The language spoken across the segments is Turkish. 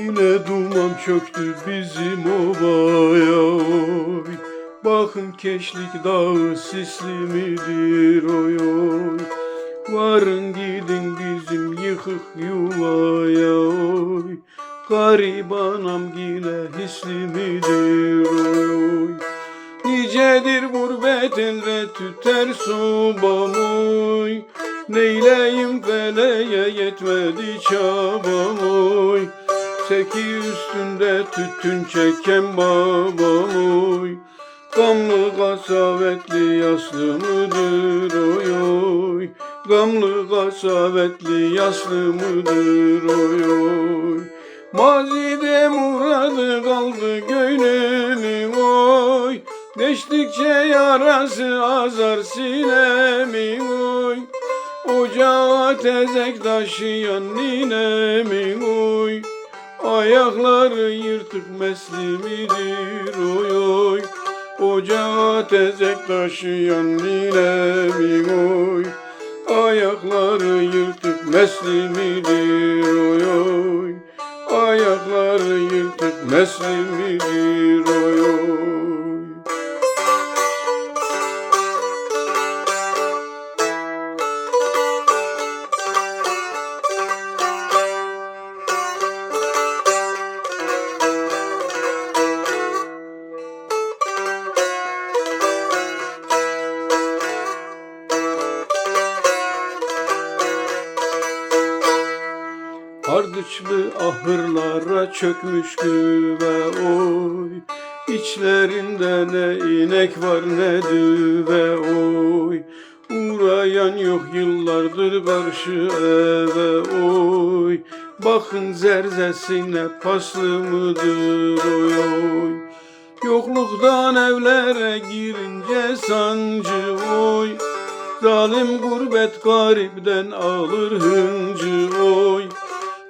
Yine duman çöktü bizim obaya. Oy Bakın Keşlik Dağı sisli midir oy oy Varın gidin bizim yıkık yuvaya. Oy Garibanam yine hisli midir oy Nicedir gurbet elde tüter sobam oy Neyleyim feleğe yetmedi çabam oy Seki üstünde tütün çeken babam oy Gamlı kasavetli yaslı mıdır oy oy Gamlı kasavetli yaslı mıdır oy oy Mazide muradı kaldı gönlümün oy. Geçtikçe yarası azar sinemin oy. Ocağa tezek taşıyan ninemin oy Ayakları yırtık mesli midir oy oy. Ocağa tezek taşıyan ninemin oy. Ayakları yırtık mesli midir oy oy. Ayakları yırtık mesli midir oy oy Ardıçlı ahırlara çökmüş güve oy. İçlerinde ne inek var ne düve oy. Uğrayan yok yıllardır karşı eve oy. Bakın zerzesine paslı mıdır oy oy. Yokluktan evlere girince sancı oy. Zalim gurbet garipten alır hıncı oy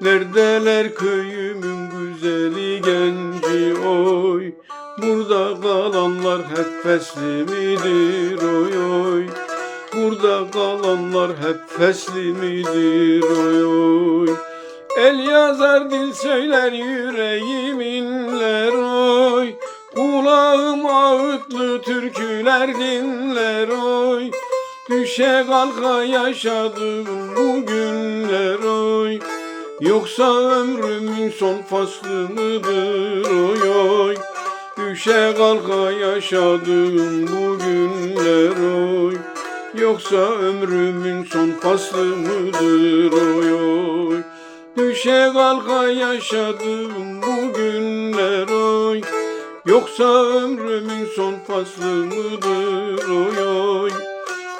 Neredeler köyümün güzeli genci oy? Burada kalanlar hep fesli midir oy oy? Burada kalanlar hep fesli midir oy oy? El yazar dil söyler yüreğim inler oy? Kulağım ağıtlı türküler dinler oy? Düşe kalka yaşadım bu günler oy Yoksa ömrümün son faslı mıdır? Oy oy. Düşe kalka yaşadım bu oy. Yoksa ömrümün son faslı mıdır? Oy oy. Düşe kalka yaşadım bu oy. Yoksa ömrümün son faslı mıdır? Oy oy.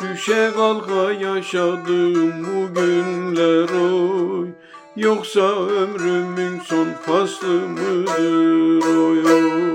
Düşe kalka yaşadım bu oy Yoksa ömrümün son faslı mıdır oy oy